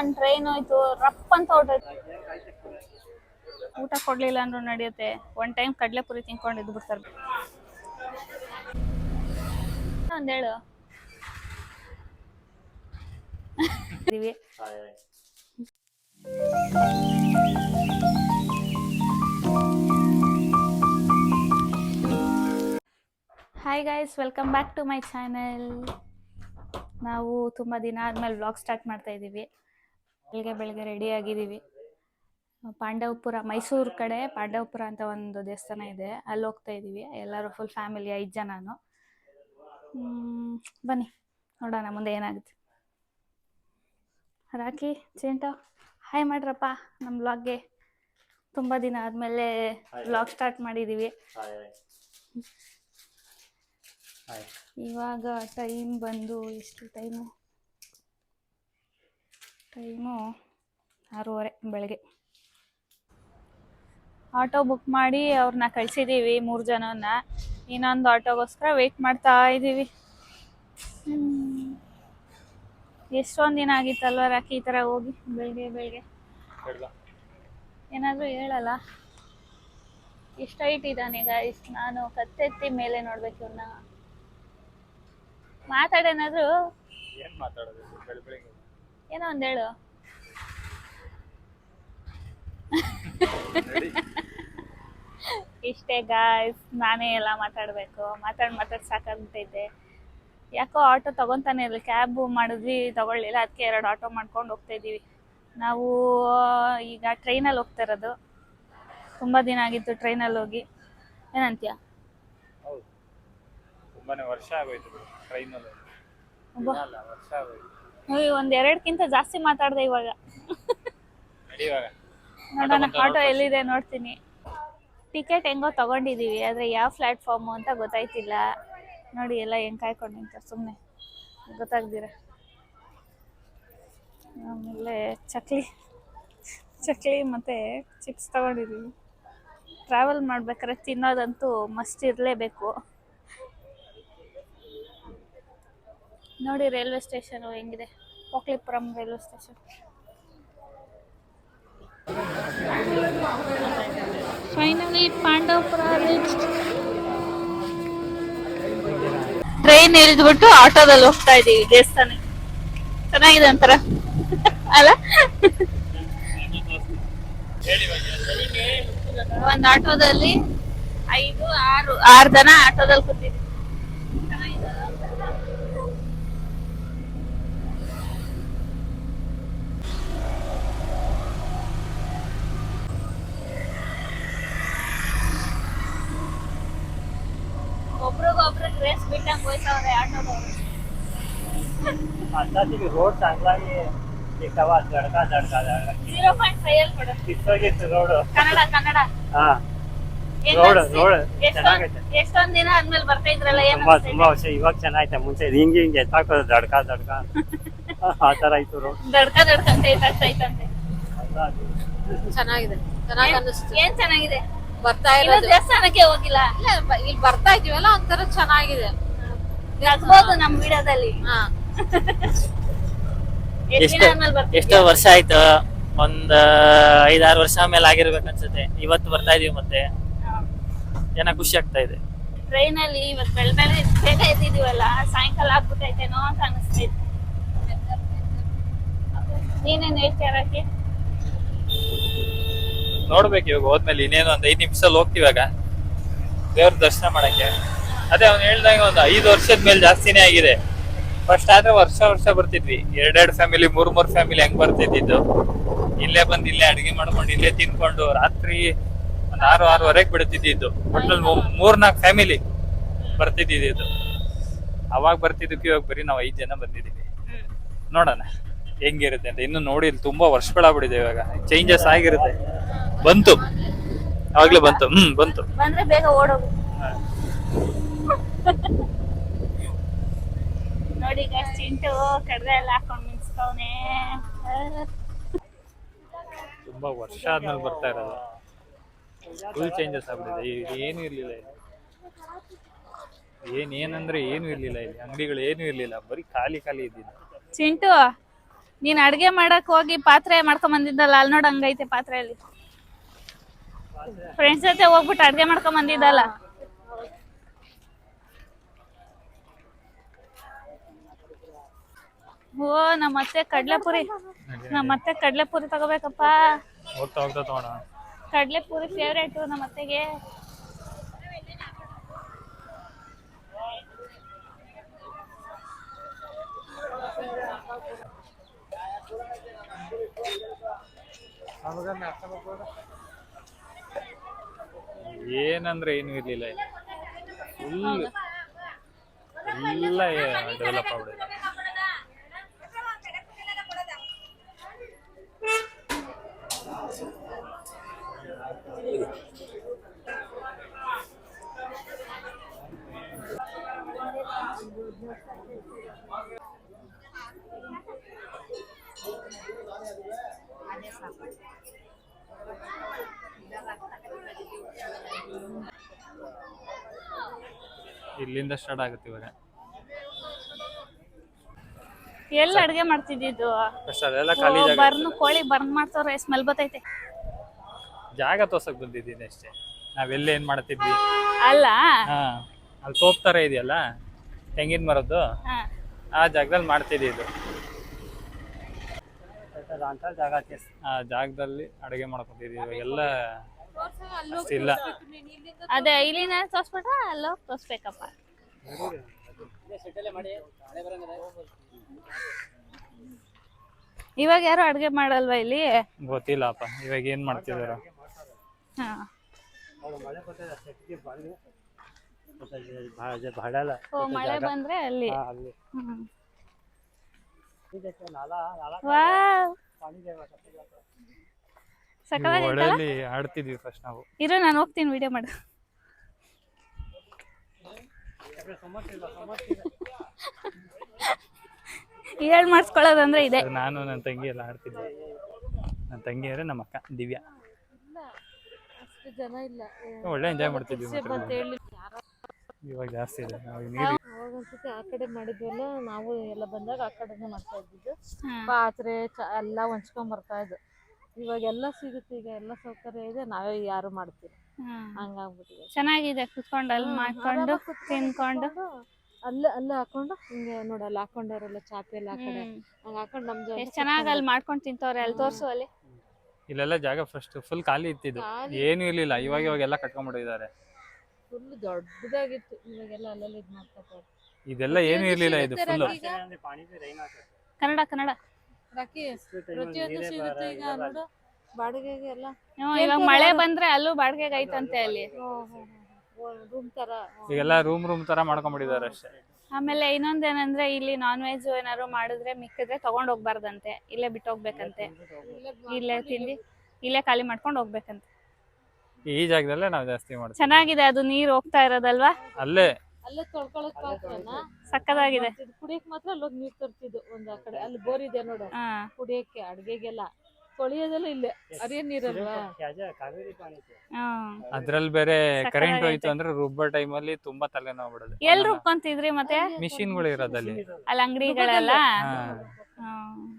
ಒಂದ್ ಟ್ರೈನ್ ಹೋಯ್ತು ರಪ್ ಅಂತ ಹೊರಟು ಊಟ ಕೊಡ್ಲಿಲ್ಲ ಅಂದ್ರೂ ನಡೆಯುತ್ತೆ. ಒಂದ್ ಟೈಮ್ ಕಡ್ಲೆಪುರಿ ತಿನ್ಕೊಂಡು ಇದ್ದು ಬಿಡ್ತಾರೆ ಒಂದ್ ಹೇಳು. Hi guys welcome back to my channel ನಾವು ತುಂಬ ದಿನ ಆದಮೇಲೆ ವ್ಲಾಗ್ ಸ್ಟಾರ್ಟ್ ಮಾಡ್ತಾ ಇದ್ದೀವಿ. ಬೆಳಗ್ಗೆ ಬೆಳಗ್ಗೆ ರೆಡಿ ಆಗಿದ್ದೀವಿ. ಪಾಂಡವಪುರ ಮೈಸೂರು ಕಡೆ ಪಾಂಡವಪುರ ಅಂತ ಒಂದು ದೇವಸ್ಥಾನ ಇದೆ. ಅಲ್ಲಿ ಹೋಗ್ತಾ ಇದ್ದೀವಿ. ಎಲ್ಲರೂ ಫುಲ್ ಫ್ಯಾಮಿಲಿ ಐದು ಜನನು. ಬನ್ನಿ. ನೋಡೋಣ ಮುಂದೆ ಏನಾಗುತ್ತೆ. ರಾಕಿ ಚಿಂಟ ಹಾಯ್ ಮಾಡ್ರಪ್ಪ. ನಮ್ಮ ವ್ಲಾಗ್ಗೆ ತುಂಬ ದಿನ ಆದಮೇಲೆ ವ್ಲಾಗ್ ಸ್ಟಾರ್ಟ್ ಮಾಡಿದ್ದೀವಿ ಇವಾಗ ಟೈಮ್ ಬಂದು ಎಷ್ಟು ಟೈಮು ಟೈಮು ಆರೂವರೆ ಬೆಳಗ್ಗೆ. ಆಟೋ ಬುಕ್ ಮಾಡಿ ಅವ್ರನ್ನ ಕಳ್ಸಿದ್ದೀವಿ ಮೂರು ಜನನ ಇನ್ನೊಂದು ಆಟೋಗೋಸ್ಕರ ವೆಯ್ಟ್ ಮಾಡ್ತಾ ಇದ್ದೀವಿ ಎಷ್ಟೊಂದು ದಿನ ಆಗಿತ್ತಲ್ವ ರಾಕಿ ಈ ಥರ ಹೋಗಿ ಬೆಳಗ್ಗೆ ಬೆಳಗ್ಗೆ? ಏನಾದರೂ ಹೇಳಲ್ಲ ಇಷ್ಟ ಇಷ್ಟ ಗಾಯ್ಸ್ ನಾನು ಕತ್ತೆತ್ತಿ ಮೇಲೆ ನೋಡ್ಬೇಕು ಇವನ್ನ ಮಾತಾಡೇನಾದ್ರು ಏನು ಮಾತಾಡೋದು? ಬೆಳಿಗ್ಗೆ ಏನೋ ಒಂದ್ ಹೇಳು. ಇಷ್ಟೇ ಗಾಯ್ಸ್ ನಾನೇ ಎಲ್ಲ ಮಾತಾಡ್ಬೇಕು. ಮಾತಾಡ್ ಮಾತಾಡ್ ಸಾಕಾಗ್ಬಿಟ್ಟೈತೆ. ಯಾಕೋ ಆಟೋ ತಗೊಂತಾನೆ ಇಲ್ಲ ಕ್ಯಾಬ್ ಮಾಡಿದ್ವಿ ತಗೊಳ್ಳಿಲ್ಲ. ಅದಕ್ಕೆ ಎರಡು ಆಟೋ ಮಾಡ್ಕೊಂಡು ಹೋಗ್ತಾ ಇದೀವಿ ನಾವು ಈಗ ಟ್ರೈನಲ್ಲಿ ಹೋಗ್ತಾ ಇರೋದು. ತುಂಬ ದಿನ ಆಗಿತ್ತು ಟ್ರೈನಲ್ಲಿ ಹೋಗಿ. ಏನಂತೀಯ? ತುಂಬಾನೇ ವರ್ಷ ಆಗೋಯ್ತು ಟ್ರೈನಲ್ಲಿ ವರ್ಷ ಆಗೋಯ್ತು. ಒಂದ್ ಎರಡ್ಕಿಂತ ಜಾಸ್ತಿ ಮಾತಾಡ್ದೆ ಇವಾಗ. ನೋಡೋಣ ಆಟೋ ಎಲ್ಲಿದೆ ನೋಡ್ತೀನಿ. ಟಿಕೆಟ್ ಹೆಂಗೋ ತಗೊಂಡಿದೀವಿ ಆದ್ರೆ ಯಾವ ಪ್ಲಾಟ್ಫಾರ್ಮ್ ಅಂತ ಗೊತ್ತಾಯ್ತಿಲ್ಲ. ನೋಡಿ ಎಲ್ಲ ಹೆಂಗ್ ಕಾಯ್ಕೊಂಡು ನಿಂತ ಸುಮ್ನೆ. ಗೊತ್ತಾಗ್ದಿರ. ಆಮೇಲೆ ಚಕ್ಲಿ ಚಕ್ಲಿ ಮತ್ತೆ ಚಿಪ್ಸ್ ತಗೊಂಡಿದೀವಿ. ಟ್ರಾವೆಲ್ ಮಾಡ್ಬೇಕಾದ್ರೆ ತಿನ್ನೋದಂತೂ ಮಸ್ಟ್ ಇರಲೇಬೇಕು. ನೋಡಿ ರೈಲ್ವೆ ಸ್ಟೇಷನ್ ಹೆಂಗಿದೆ. ಪೋಕ್ಲಿಪುರಂ railway station. Finally Pandavapura train ಇಳಿದ್ಬಿಟ್ಟು ಆಟೋದಲ್ಲಿ ಹೋಗ್ತಾ ಇದೀವಿ ದೇವಸ್ಥಾನ. ಚೆನ್ನಾಗಿದೆ ಅಂತಾರ? ಅಲ್ಲ? ಒಂದ್ ಆಟೋದಲ್ಲಿ ಐದು ಆರು ಆರು ಜನ ಆಟೋದಲ್ಲಿ ಕೂತಿದ್ವಿ. आता ती रोड चांगला आहे एकावा धडका धडका धडका ಜೀರೋ ಪಾಯಿಂಟ್ ಫೈವ್ ಅಲ್ಲಿ ಕೊಡು ಕಿತ್ತೋಗಿತ್ತು ರೋಡ್ ಕನ್ನಡ ಕನ್ನಡ ಹಾ ಏನ್ ರೋಡ್ ಅನ್ಸ್ತಿ? ರೋಡ್ ಎಷ್ಟೊಂದ್ ಚೆನ್ನಾಗೈತೆ ಎಷ್ಟೊಂದ್ ದಿನ ಆದ್ಮೇಲೆ ಬರ್ತಾ ಇದ್ರಲ್ಲ ಏನ್ ತುಂಬಾ ಅನ್ಸ್ತಾ ತುಂಬಾ ಇದೆ? ವರ್ಷ ಇವಾಗ ಚೆನ್ನಾಗೈತೆ ಮುಂಚೆ ಹಿಂಗೆ ಹಿಂಗೆ ಎತ್ತಾಕೋದು ದಡ್ಕ ದಡ್ಕ ಆ ತರ ಇತ್ತು ರೋಡ್ ದಡ್ಕ ದಡ್ಕಂತ ಐತಂತೆ ಚೆನ್ನಾಗಿದೆ ಚೆನ್ನಾಗಿ ಏನ್- ಅನ್ನಿಸ್ತು ಏನ್ ಚೆನ್ನಾಗಿದೆ ಬರ್ತಾ ಇನ್ನು ಇರೋದು ದೇವಸ್ಥಾನಕ್ಕೆ ಹೋಗಿಲ್ಲ ಇಲ್ಲ ಬ- ಇಲ್ಲಿ ಬರ್ತಾ ಇದೀವಲ್ಲ ಒಂಥರ ಚೆನ್ನಾಗಿದೆ ನಗ್ಬೋದು ನಮ್ ವಿಡಿಯೋದಲ್ಲಿ ಹಾ ಎಷ್ಟ್ ಎಷ್ಟೋ ವರ್ಷ ಆಯ್ತು. ಒಂದ್ ಐದಾರು ವರ್ಷ ಮೇಲೆ ಆಗಿರ್ಬೇಕು ಅನ್ಸುತ್ತೆ ಇವತ್ತು ಬರ್ತಾ ಇದೀವಿ ಮತ್ತೆ. ಜನ ಖುಷಿ ಆಗ್ತಾ ಇದೆ. ಟ್ರೈನ್ ಅಲ್ಲಿ ಇವತ್ತು ಬೆಳ ಬೆಳೆ ಬೇಗ ಎದ್ದಿದೀವಲ್ಲ ಸಾಯಂಕಾಲ ಆಗ್ಬಿಟ್ಟೈತೇನೋ ಅಂತ ಅನಿಸ್ತೈತೆ ನೀನೇನ್ ಹೇಳ್ತೀಯ ರಾಕಿ? ನೋಡ್ಬೇಕು ಇವಾಗ ಹೋದ್ಮೇಲೆ ಇನ್ನೇನು ಒಂದ್ ಐದ್ ನಿಮಿಷ ಹೋಗ್ತಿವಾಗ ದೇವ್ರ ದರ್ಶನ ಮಾಡಕ್ಕೆ. ಅದೇ ಅವ್ನು ಹೇಳ್ದಂಗೆ ಒಂದು ಐದು ವರ್ಷದ ಮೇಲೆ ಜಾಸ್ತಿನೇ ಆಗಿದೆ. ಫಸ್ಟ್ ಆದ್ರೆ ವರ್ಷ ವರ್ಷ ಬರ್ತಿದ್ವಿ. ಎರಡೆರಡು ಫ್ಯಾಮಿಲಿ ಮೂರ್ ಮೂರ್ ಫ್ಯಾಮಿಲಿ ಹೆಂಗ್ ಬರ್ತಿದ್ದಿದ್ದು. ಇಲ್ಲೇ ಬಂದು ಇಲ್ಲೇ ಅಡಿಗೆ ಮಾಡ್ಕೊಂಡು ಇಲ್ಲೇ ತಿನ್ಕೊಂಡು ರಾತ್ರಿ ಒಂದ್ ಆರು ಆರೂವರೆಗೆ ಬಿಡ್ತಿದ್ದಿದ್ದು. ಒಟ್ನಲ್ಲಿ ಮೂರ್ ನಾಲ್ಕು ಫ್ಯಾಮಿಲಿ ಬರ್ತಿದ್ದಿದ್ದು. ಅವಾಗ ಬರ್ತಿದ್ದಕ್ಕೆ ಇವಾಗ ಬರೀ ನಾವು ಐದ್ ಜನ ಬಂದಿದ್ದೀವಿ. ನೋಡೋಣ ಹೆಂಗಿರುತ್ತೆ ಅಂತ. ಇನ್ನು ನೋಡಿ ಇಲ್ಲಿ ತುಂಬಾ ವರ್ಷಗಳಾಗ್ಬಿಡಿದೆ ಇವಾಗ. ಚೇಂಜಸ್ ಆಗಿರುತ್ತೆ. ಬಂತು. ಅವಾಗ್ಲೇ ಬಂತು. ಹ್ಮ್ ಬಂತು. ಬೇಗ ನೋಡಿ ಈಗ ಚಿಂಟು ಕಡ್ದೆ ಎಲ್ಲ ಹಾಕೊಂಡ್ ತುಂಬಾ ವರ್ಷ ಆದ್ಮೇಲೆ ಬರ್ತಾ ಇರೋದು. ಫುಲ್ ಚೇಂಜಸ್ ಆಗ್ಬಿಟ್ಟಿದೆ. ಇಲ್ಲಿ ಏನು ಇರ್ಲಿಲ್ಲ ಇಲ್ಲಿ. ಏನ್ ಏನಂದ್ರೆ ಏನು ಇರ್ಲಿಲ್ಲ ಇಲ್ಲಿ. ಅಂಗಡಿಗಳು ಏನು ಇರ್ಲಿಲ್ಲ. ಬರೀ ಖಾಲಿ ಖಾಲಿ ಇದ್ದಿದ್ದು. ಚಿಂಟು ನೀನ್ ಅಡ್ಗೆ ಮಾಡಕ್ ಹೋಗಿ ಪಾತ್ರೆ ಮಾಡ್ಕೊಂಡ್ ಬಂದಿದ್ದಲ್ಲ ಅಲ್ಲಿ ನೋಡ್ ಹಂಗೈತೆ ಪಾತ್ರೆಯಲ್ಲಿ. ಫ್ರೆಂಡ್ಸ್ ಜೊತೆ ಹೋಗ್ಬಿಟ್ಟು ಅಡ್ಗೆ ಮಾಡ್ಕೊಂಡ್ ಬಂದಿದ್ದಲ್ಲ. ಓ ನಮ್ಮ ಅತ್ತೆ ಕಡ್ಲೆಪುರಿ. ನಮ್ಮ ಅತ್ತೆ ಕಡ್ಲೆಪುರಿ ತಗೋಬೇಕಪ್ಪ. ಹೋಗ್ತಾ ಹೋಗ್ತಾ ತಗೋಣ. ಕಡ್ಲೆಪುರಿ ಫೇವ್ರೇಟ್ ನಮ್ಮ ಅತ್ತೆಗೆ. ಏನಂದ್ರೆ ಏನು ಇರ್ಲಿಲ್ಲ. ಫುಲ್ ಎಲ್ಲ ಡೆವಲಪ್ ಆಗ್ಬಿಡಿದೆ ಇಲ್ಲಿಂದ ಸ್ಟಾರ್ಟ್ ಆಗುತ್ತೆ ಇವಾಗ. ಎಲ್ಲಿ ಅಡ್ಗೆ ಮಾಡ್ತಿದ್ದಿದ್ದು ಸರ್ ಅದೆಲ್ಲ ಖಾಲಿ ಜಾಗ ಬರ್ನು ಕೋಳಿ ಬರ್ನ್ ಮಾಡ್ತಾವ್ರೆ ಸ್ಮೆಲ್ ಬತ್ತೈತೆ. ಜಾಗ ತೋರ್ಸಕ್ ಬಂದಿದ್ದೀನಿ ಅಷ್ಟೇ. ನಾವೆಲ್ಲ ಏನ್ ಮಾಡ್ತಿದ್ವಿ? ಅಲ್ಲ? ಹಾ ಅಲ್ಲಿ ತೋಪ್ ತರ ಇದೆಯಲ್ಲ ತೆಂಗಿನ ಮರದ್ದು? ಹಾ. ಆ ಜಾಗದಲ್ಲಿ ಮಾಡ್ತಿದ್ವಿ ಇದು. ಆ ಜಾಗದಲ್ಲಿ ಅಡುಗೆ ಮಾಡ್ಕೊತಿದ್ವಿ ಇವಾಗೆಲ್ಲ. ಇಲ್ಲ ಅದೇ ಇಲ್ಲಿನ ತೋರ್ಸ್ಬಿಟ್ಟ ಅಲ್ಲೋಗಿ ತೋರ್ಸ್ಬೇಕಪ್ಪ. ಇವಾಗ ಯಾರು ಅಡ್ಗೆ ಮಾಡಲ್ವಾ ಇಲ್ಲಿ? ಗೊತ್ತಿಲ್ಲಪ್ಪ ಇವಾಗ ಏನ್ ಮಾಡ್ತಿದಾರ? ಹಾ. ಓ ಮಳೆ ಬಂದ್ರೆ ಅಲ್ಲಿ. ವಾವ್. ಹೊಳೆಯಲ್ಲಿ ಆಡ್ತಿದ್ವಿ ಫಸ್ಟ್ ನಾವು. ಇರೋ ನಾನು ಹೋಗ್ತೀನಿ ವಿಡಿಯೋ ಮಾಡು. ಹೇಳ್ ಮಾಡಿಸ್ಕೊಳ್ಳೋದಂದ್ರೆ ಇದೆ. ನಾನು ನನ್ನ ತಂಗಿ ಎಲ್ಲ ಆಡ್ತಿದ್ವಿ. ನನ್ನ ತಂಗಿ ಅಂದ್ರೆ ನಮ್ಮ ಅಕ್ಕ ದಿವ್ಯಾ. ಜನ ಇಲ್ಲ ಒಳ್ಳೆ ಎಂಜಾಯ್ ಮಾಡ್ತಿದ್ವಿ ಮಾತ್ರ. ಹೇಳಿ ಇವಾಗ ಜಾಸ್ತಿ ಇದೆ ನಾವು ನೀರು ಅವಾಗ ಒಂದ್ಸತಿ ಆ ಕಡೆ ಮಾಡಿದ್ವಲ್ಲ ನಾವು ಎಲ್ಲ ಬಂದಾಗ ಆ ಕಡೆನೇ ಮಾಡ್ತಾ ಇದ್ದಿದ್ದು. ಪಾತ್ರೆ ಚ ಎಲ್ಲ ಹೊಂಚ್ಕೊಂಡ್ ಬರ್ತಾ ಇದ್ದು ಇವಾಗ ಎಲ್ಲ ಸಿಗುತ್ತೆ ಈಗ ಎಲ್ಲ ಸೌಕರ್ಯ ಇದೆ ನಾವೇ ಯಾರು ಮಾಡ್ತೀವಿ. ಹಂಗಾಗ್ಬಿಟ್ಟಿದೆ. ಚೆನ್ನಾಗಿದೆ ಕುತ್ಕೊಂಡು ಅಲ್ಲಿ ಮಾಡ್ಕೊಂಡು ತಿನ್ಕೊಂಡು. ಅಲ್ಲೇ ಅಲ್ಲೇ ಹಾಕೊಂಡು ಹಿಂಗೆ ನೋಡಲ್ಲ ಅಲ್ಲಿ ಹಾಕೊಂಡವ್ರೆಲ್ಲ ಚಾಪೆ ಎಲ್ಲ ಹಾಕೊಂಡೆ ಹಂಗ ಹಾಕೊಂಡು ನಮ್ದು ಎಷ್ಟ್ ಚೆನ್ನಾಗಿ ಅಲ್ಲಿ ಮಾಡ್ಕೊಂಡು ತಿಂತವ್ರೆ ಅಲ್ಲಿ ತೋರ್ಸು ಅಲ್ಲಿ. ಇಲ್ಲೆಲ್ಲ ಜಾಗ ಫಸ್ಟ್ ಫುಲ್ ಖಾಲಿ ಇತ್ತಿದ್ದು ಏನು ಇರ್ಲಿಲ್ಲ ಇವಾಗ ಇವಾಗ ಎಲ್ಲ ಕಟ್ಕೊಂಡ್ಬಿಟ್ಟಿದ್ದಾರೆ ಫುಲ್ ದೊಡ್ಡದಾಗಿತ್ತು ಇವಾಗೆಲ್ಲ ಅಲ್ಲೆಲ್ಲ ಇದು ಮಾಡ್ತಾರೆ ಇದೆಲ್ಲ ಏನು ಇರ್ಲಿಲ್ಲ ಇದು ಫುಲ್ ಕನ್ನಡ ಕನ್ನಡ. ರಾಕಿ ಪ್ರತಿಯೊಂದು ಸಿಗುತ್ತೆ ಈಗ ನೋಡು. ಬಾಡಿಗೆಗೆ ಎಲ್ಲ ಹ್ಮ್, ಇವಾಗ ಮಳೆ ಬಂದ್ರೆ ಅಲ್ಲೂ ಬಾಡಿಗೆಗೆ ಐತಂತೆ ಅಲ್ಲಿ ರೂಮ್ ತರ. ಈಗೆಲ್ಲ ರೂಮ್ ರೂಮ್ ತರ ಮಾಡ್ಕೊಂಡ್ಬಿಟ್ಟಿದ್ದಾರೆ ಅಷ್ಟೇ. ಆಮೇಲೆ ಇನ್ನೊಂದೇನಂದ್ರೆ ಇಲ್ಲಿ ನಾನ್ ವೆಜ್ ಏನಾದ್ರು ಮಾಡಿದ್ರೆ ಮಿಕ್ಕಿದ್ರೆ ತಗೊಂಡ್ ಹೋಗ್ಬಾರ್ದಂತೆ. ಇಲ್ಲೇ ಬಿಟ್ಟು ಹೋಗ್ಬೇಕಂತೆ. ಇಲ್ಲೇ ತಿಂದಿ ಇಲ್ಲೇ ಖಾಲಿ ಮಾಡ್ಕೊಂಡು ಹೋಗ್ಬೇಕಂತೆ. ಈ ಜಾಗದಲ್ಲೇ ನಾವು ಜಾಸ್ತಿ ಮಾಡ್ತೀವಿ. ಚೆನ್ನಾಗಿದೆ ಅದು ನೀರ್ ಹೋಗ್ತಾ ಇರೋದಲ್ವಾ? ಅಲ್ಲೇ ಅಲ್ಲೇ ತೊಳ್ಕೊಳಕ್ ಪಾತ್ರನ ಸಕ್ಕದಾಗಿದೆ. ಕುಡಿಯಕ್ ಮಾತ್ರ ಅಲ್ಲೋಗಿ ನೀರ್ ತರ್ತಿದ್ದು ಒಂದ್ ಆ ಕಡೆ. ಅಲ್ಲಿ ಬೋರ್ ಇದೆ ನೋಡು. ಹಾ. ಕುಡಿಯಕ್ಕೆ ಅಡ್ಗೆಗೆಲ್ಲ. ತೊಳಿಯೋದೆಲ್ಲ ಇಲ್ಲೇ. ಅರಿಯ ನೀರಲ್ವಾ? ಹ್ಮ್ ಅದ್ರಲ್ಲಿ ಬೇರೆ ಸಕ್ಕತ್ತಾಗೈತೆ. ಕರೆಂಟ್ ಹೋಯ್ತು ಅಂದ್ರೆ ರುಬ್ಬ ಟೈಮ್ ಅಲ್ಲಿ ತುಂಬಾ ತಲೆನೋವು ಬಿಡೋದು ಎಲ್ ರುಬ್ಕೊಂತಿದ್ರಿ ಮತ್ತೆ? ಮಿಷಿನ್ಗಳು ಇರೋದಲ್ಲಿ. ಅಲ್ಲಿ ಅಂಗಡಿಗಳೆಲ್ಲ? ಹಾ.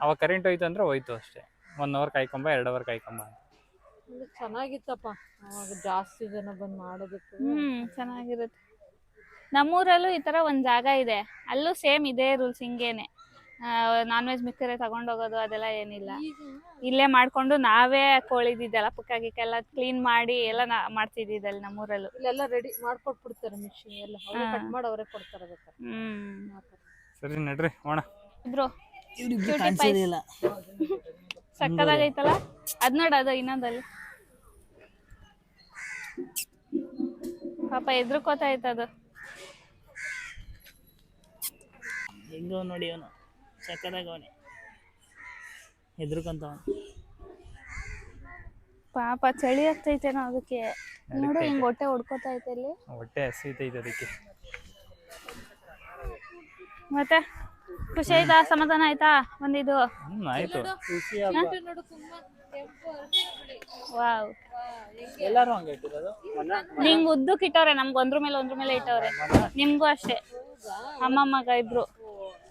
ಅವಾಗ ಕರೆಂಟ್ ಹೋಯ್ತು ಅಂದ್ರೆ ಹೋಯ್ತು ಅಷ್ಟೇ. ಒನ್ ಅವರ್ ಕಾಯ್ಕೊಂಬ ಎರಡ್ ಅವರ್ ಕಾಯ್ಕೊಂಬ ಇದು ಚೆನ್ನಾಗಿತ್ತಪ್ಪ. ಅವಾಗ ಜಾಸ್ತಿ ಜನ ಬಂದ್ ಮಾಡೋದಕ್ಕೆ. ಹ್ಮ್ ಚೆನ್ನಾಗಿರುತ್ತೆ. ನಮ್ಮೂರಲ್ಲೂ ಈ ತರ ಒಂದ್ ಜಾಗ ಇದೆ. ಅಲ್ಲೂ ಸೇಮ್ ಇದೇ ರೂಲ್ಸ್ ಹಿಂಗೇನೆ. ನಾನ್ ವೆಜ್ ಮಿಕ್ಕರೆ ತಗೊಂಡೋಗೋದು ಅದೆಲ್ಲ ಏನಿಲ್ಲ. ಇಲ್ಲೇ ಮಾಡ್ಕೊಂಡು ನಾವೇ ಕೋಳಿದಿದ್ದೆಲ್ಲ ಪುಕ್ಕ ಗಿಕ್ಕ ಎಲ್ಲ ಕ್ಲೀನ್ ಮಾಡಿ ಎಲ್ಲ ನಾ ಮಾಡ್ತಿದ್ದಿದ್ದಲ್ಲಿ ನಮ್ಮೂರಲ್ಲೂ. ಇಲ್ಲೆಲ್ಲ ರೆಡಿ ಮಾಡ್ಕೊಟ್ಬಿಡ್ತಾರೆ ಮಿಷಿನ್ ಎಲ್ಲ. ಕಟ್ ಮಾಡಿ ಅವರೇ ಕೊಡ್ತಾರೆ ಬೇಕಾದ್ರೆ ಹ್ಮ್. ಸರಿ ನಡ್ರಿ ಹೋಣ. ಇಬ್ರು ಸಕ್ಕದಾಗೈತಲ್ಲ ಅದ್ ನೋಡ ಅದು ಇನ್ನೊಂದಲ್ಲಿ. ಪಾಪ ಎದ್ರುಕೋತಾ ಅದು. ಹೆಂಗೋ ನೋಡಿ ಅವನು. ಸಕ್ಕದಾಗ ಅವನೇ. ಹೆದರ್ಕೊಂತ ಪಾಪ ಚಳಿ ಆಗ್ತೈತೇನೋ ಅದಕ್ಕೆ. ನೋಡು ಹಿಂಗ್ ಹೊಟ್ಟೆ ಹೊಡ್ಕೋತಾ ಐತೆ ಇಲ್ಲಿ ಹೊಟ್ಟೆ ಹಸಿತೈತೆ ಅದಕ್ಕೆ. ಮತ್ತೆ? ಖುಷಿ ಆಯ್ತಾ? ಸಮಾಧಾನ ಆಯ್ತಾ? ಒಂದಿದು ಹ್ಮ್ ಆಯ್ತು. ವಾವ್. ಎಲ್ಲರೂ ಹಂಗೆ ಇಟ್ಟಿರೋದು? ನಿಂಗ್ ಉದ್ದು ಇಟ್ಟವ್ರೆ ನಮ್ಗೆ ಒಂದ್ರ ಮೇಲೆ ಒಂದ್ರ ಮೇಲೆ ಇಟ್ಟವ್ರೆ. ನಿಮ್ಗೂ ಅಷ್ಟೇ. ಅಮ್ಮ ಮಗ ಇಬ್ರು.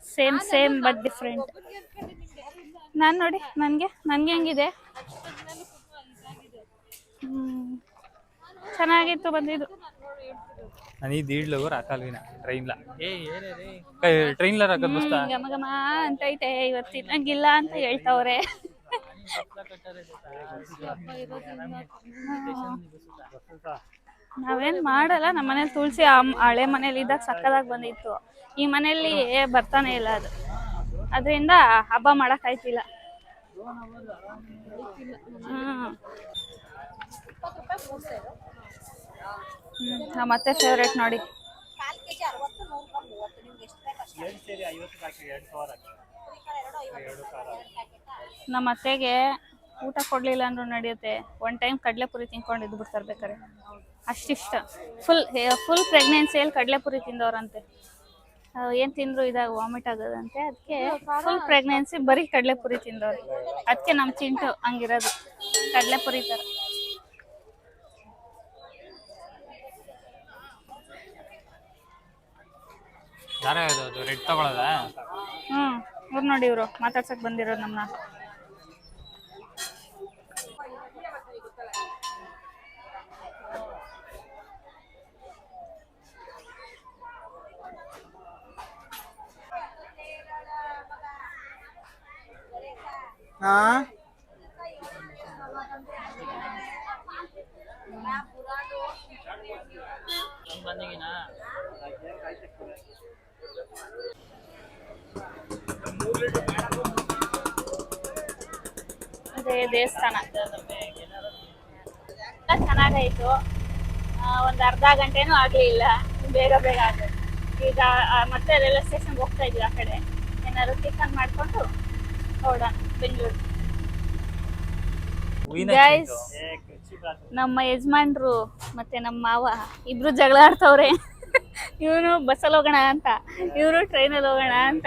ಸೇಮ್ ಸೇಮ್ ಬಟ್ ಡಿಫ್ರೆಂಟ್ ನಾನು ನೋಡಿ ನನಗೆ ನನಗೆ ಹೆಂಗಿದೆ. ಚೆನ್ನಾಗಿತ್ತು ಬಂದಿದ್ದು. ನಾನು ಈ ದೀಡ್ಲಗು ರಾಕಲ್ವಿನ ಟ್ರೈನ್ಲ ಏ ಏನೇ ರೀ? ಟ್ರೈನ್ಲ ರಾಕಲ್ ಬಸ್ತಾ? ಘಮ ಅಂತ ಐತೆ ಇವತ್ತು ತಿನ್ನಂಗಿಲ್ಲ ಅಂತ ಹೇಳ್ತಾವ್ರೆ. ನಾವೇನ್ ಮಾಡಲ್ಲ ನಮ್ಮ ಮನೇಲಿ ತುಳಸಿ ಹಳೆ ಮನೇಲಿ ಇದ್ದಾಗ ಸಕ್ಕದಾಗಿ ಬಂದಿತ್ತು. ಈ ಮನೇಲಿ ಬರ್ತಾನೆ ಇಲ್ಲ ಅದು. ಅದರಿಂದ ಹಬ್ಬ ಮಾಡಕ್ ಆಯ್ತಿಲ್ಲ. ಹ್ಮ್. ಮತ್ತೆ ಫೇವ್ರೇಟ್ ನೋಡಿ. ನಮ್ಮ ಅತ್ತೆಗೆ ಊಟ ಕೊಡ್ಲಿಲ್ಲ ಅಂದ್ರೂ ನಡೆಯುತ್ತೆ. ಒನ್ ಟೈಮ್ ಕಡಲೆಪುರಿ ತಿನ್ಕೊಂಡು ಇದ್ದು ಬಿಡ್ತಾರೆ ಬೇಕಾರೆ ಅಷ್ಟಿಷ್ಟ. ಫುಲ್ ಫುಲ್ ಪ್ರೆಗ್ನೆನ್ಸಿಯಲ್ಲಿ ಕಡಲೆಪುರಿ ತಿಂದವ್ರಂತೆ. ಏನು ತಿಂದ್ರು ಇದಾಗ ವಾಮಿಟ್ ಆಗೋದಂತೆ. ಅದಕ್ಕೆ ಫುಲ್ ಪ್ರೆಗ್ನೆನ್ಸಿ ಬರೀ ಕಡಲೆಪುರಿ ತಿಂದವ್ರು. ಅದಕ್ಕೆ ನಮ್ಮ ಚಿಂಟು ಹಂಗಿರೋದು. ಕಡಲೆಪುರಿ ಥರ ರೆಡ್ ತಗೊಳದ? ಹ್ಞೂ ಇವ್ರು ನೋಡಿ ಇವರು. ಮಾತಾಡ್ಸಕ್ ಬಂದಿರೋದು ನಮ್ಮನ್ನ ಬಂದಿಗಿನ ಅದೇ ದೇವಸ್ಥಾನ. ಎಲ್ಲ ಚೆನ್ನಾಗಾಯ್ತು. ಒಂದು ಅರ್ಧ ಗಂಟೆನೂ ಆಗಲಿಲ್ಲ ಬೇಗ ಬೇಗ ಆಗೋದು ಈಗ ಮತ್ತೆ ರೈಲ್ವೆ ಸ್ಟೇಷನ್ಗೆ ಹೋಗ್ತಾ ಇದ್ವಿ ಆ ಕಡೆ. ಏನಾದ್ರು ಟಿಫನ್ ಮಾಡಿಕೊಂಡು ಹೊರಡೋಣ Guys, ನಮ್ಮ ಯಜಮಾನ್ರು ಮತ್ತೆ ನಮ್ಮ ಮಾವ ಇಬ್ರು ಜಗಳ ಆಡ್ತವ್ರೆ. ಇವನು ಬಸ್ಸಲ್ಲಿ ಹೋಗೋಣ ಅಂತ ಇವರು ಟ್ರೈನಲ್ಲಿ ಹೋಗೋಣ ಅಂತ.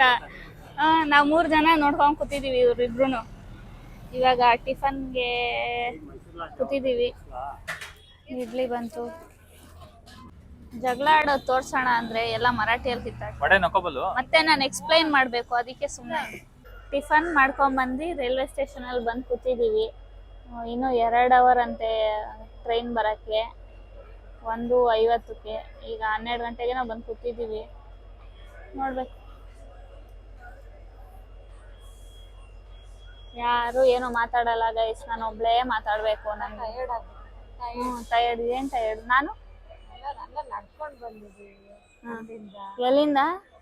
ನಾವ್ ಮೂರ್ ಜನ ನೋಡ್ಕೊಂಡ್ ಕೂತಿದ್ದೀವಿ ಇವ್ರಿಬ್ರು ಇವಾಗ ಟಿಫನ್ಗೆ ಕೂತಿದ್ದೀವಿ ಇಡ್ಲಿ ಬಂತು. ಜಗಳ ಆಡೋದು ತೋರ್ಸೋಣ ಅಂದ್ರೆ ಎಲ್ಲ ಮರಾಠಿಯಲ್ಲಿ ಕಿತ್ತಾಡ್ತಾರೆ. ವಡೆ ಮತ್ತೆ ನಾನು ಎಕ್ಸ್ಪ್ಲೈನ್ ಮಾಡಬೇಕು ಅದಕ್ಕೆ ಸುಮ್ಮನೆ ಟಿಫನ್ ಮಾಡ್ಕೊಂಬಂದು ರೈಲ್ವೆ ಸ್ಟೇಷನಲ್ಲಿ ಬಂದು ಕೂತಿದ್ದೀವಿ. ಇನ್ನೂ ಎರಡು ಅವರ್ ಅಂತೆ ಟ್ರೈನ್ ಬರೋಕ್ಕೆ. ಒಂದು ಐವತ್ತಕ್ಕೆ. ಈಗ ಹನ್ನೆರಡು ಗಂಟೆಗೆ ನಾವು ಬಂದು ಕೂತಿದ್ದೀವಿ. ನೋಡ್ಬೇಕು. ಯಾರು ಏನು ಮಾತಾಡಲ್ಲ ಗೈಸ್ ನಾನು ಒಬ್ಳೇ ಮಾತಾಡ್ಬೇಕು ಹ್ಞೂ ಟಯರ್ಡ್ ಏನ್ ಟಯರ್ಡ್ ನಾನು? ಎಲ್ಲಿಂದ? ನೀನು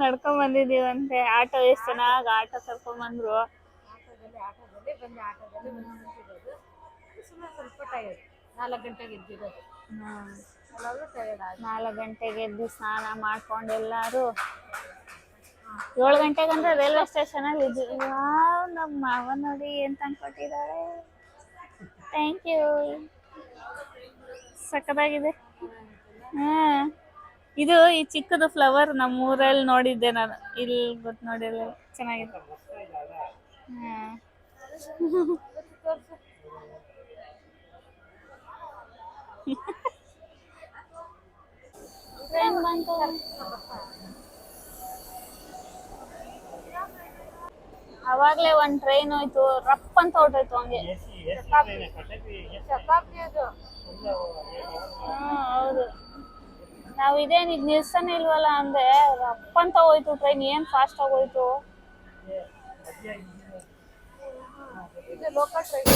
ನಡ್ಕೊಂಡು ಬಂದಿದೀವಂತೆ ಆಟೋ ಎಷ್ಟ್ ಚೆನ್ನಾಗ್ ಆಟೋ ಕರ್ಕೊಂಡ್ ಬಂದ್ರು ನಾಲ್ಕು ಗಂಟೆಗೆ ನಾಲ್ಕು ಗಂಟೆಗೆ ಎದ್ದು ಸ್ನಾನ ಮಾಡ್ಕೊಂಡು ಎಲ್ಲಾರು ಏಳು ಗಂಟೆಗಂದ್ರೆ ರೈಲ್ವೆ ಸ್ಟೇಷನ್ ಅಲ್ಲಿ ಇದ್ವಿ. ನಮ್ಮ ಮಾವ ನೋಡಿ ಏನ್ ತಂದ್ಕೊಟ್ಟಿದ್ದಾರೆ ಥ್ಯಾಂಕ್ ಯು ಸಕ್ಕದಾಗಿದೆ ಹಾ. ಇದು ಈ ಚಿಕ್ಕದು ಫ್ಲವರ್ ನಮ್ಮ ಊರಲ್ಲಿ ನೋಡಿದ್ದೆ ನಾನು. ಇಲ್ಲಿ ಗೊತ್ತು ನೋಡಿಲ್ಲ ಚೆನ್ನಾಗಿದೆ. ಹಾ. ಟ್ರೈನ್ ಬಂತು ಅವಾಗ್ಲೇ ಒಂದ್ ಟ್ರೈನ್ ಹೋಯ್ತು. ರಪ್ ಅಂತ ಹೊರ್ಟೋಯ್ತು ಹಂಗೆ. ಹಾ ಹೌದು. ನಾವ್ ಇದೇನ್ ಈಗ ನಿಲ್ಸನೇ ಇಲ್ವಲ್ಲ ಅಂದೆ ಅಪ್ಪಂತ ಅಂತ ಹೋಯ್ತು ಟ್ರೈನ್ ಏನ್ ಫಾಸ್ಟ್ ಆಗಿ ಹೋಯ್ತು. ಇದು ಲೋಕಲ್ ಟ್ರೈನ್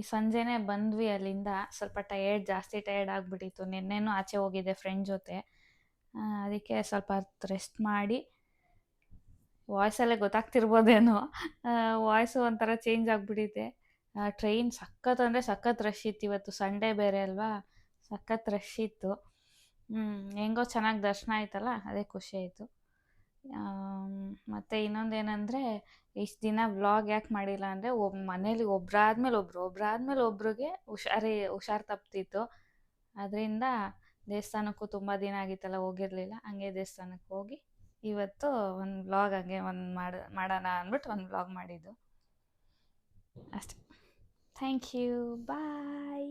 ಈ ಸಂಜೆನೆ ಬಂದ್ವಿ ಅಲ್ಲಿಂದ. ಸ್ವಲ್ಪ ಟಯರ್ಡ್ ಜಾಸ್ತಿ ಟಯರ್ಡ್ ಆಗ್ಬಿಟ್ಟಿತ್ತು. ನಿನ್ನೆನೂ ಆಚೆ ಹೋಗಿದ್ದೆ ಫ್ರೆಂಡ್ ಜೊತೆ. ಅದಕ್ಕೆ ಸ್ವಲ್ಪ ಹೊತ್ತು ರೆಸ್ಟ್ ಮಾಡಿ ವಾಯ್ಸಲ್ಲೇ ಗೊತ್ತಾಗ್ತಿರ್ಬೋದೇನೋ. ವಾಯ್ಸು ಒಂಥರ ಚೇಂಜ್ ಆಗಿಬಿಟ್ಟಿದೆ. ಟ್ರೈನ್ ಸಖತ್ ಅಂದರೆ ಸಖತ್ ರಶ್ ಇತ್ತು ಇವತ್ತು. ಸಂಡೇ ಬೇರೆ ಅಲ್ವಾ? ಸಖತ್ ರಶ್ ಇತ್ತು. ಹೆಂಗೋ ಚೆನ್ನಾಗಿ ದರ್ಶನ ಆಯ್ತಲ್ಲ, ಅದೇ ಖುಷಿ ಆಯಿತು. ಮತ್ತು ಇನ್ನೊಂದೇನೆಂದರೆ, ಇಷ್ಟು ದಿನ ವ್ಲಾಗ್ ಯಾಕೆ ಮಾಡಿಲ್ಲ ಅಂದರೆ, ಒಬ್, ಮನೇಲಿ ಒಬ್ರಾದ್ಮೇಲೆ ಒಬ್ರು ಒಬ್ರಾದ್ಮೇಲೆ ಒಬ್ರಿಗೆ ಹುಷಾರಿ, ಹುಷಾರು ತಪ್ತಿತ್ತು. ಅದರಿಂದ ದೇವಸ್ಥಾನಕ್ಕೂ ತುಂಬ ದಿನ ಆಗಿತ್ತಲ್ಲ, ಹೋಗಿರಲಿಲ್ಲ. ಹಂಗೆ ದೇವಸ್ಥಾನಕ್ಕೆ ಹೋಗಿ ಇವತ್ತು ಒಂದು ವ್ಲಾಗ್ ಹಂಗೆ ಒಂದು ಮಾಡ, ಮಾಡೋಣ ಅಂದ್ಬಿಟ್ಟು ಒಂದು ವ್ಲಾಗ್ ಮಾಡಿದ್ದು. ಅಷ್ಟೆ. Thank you bye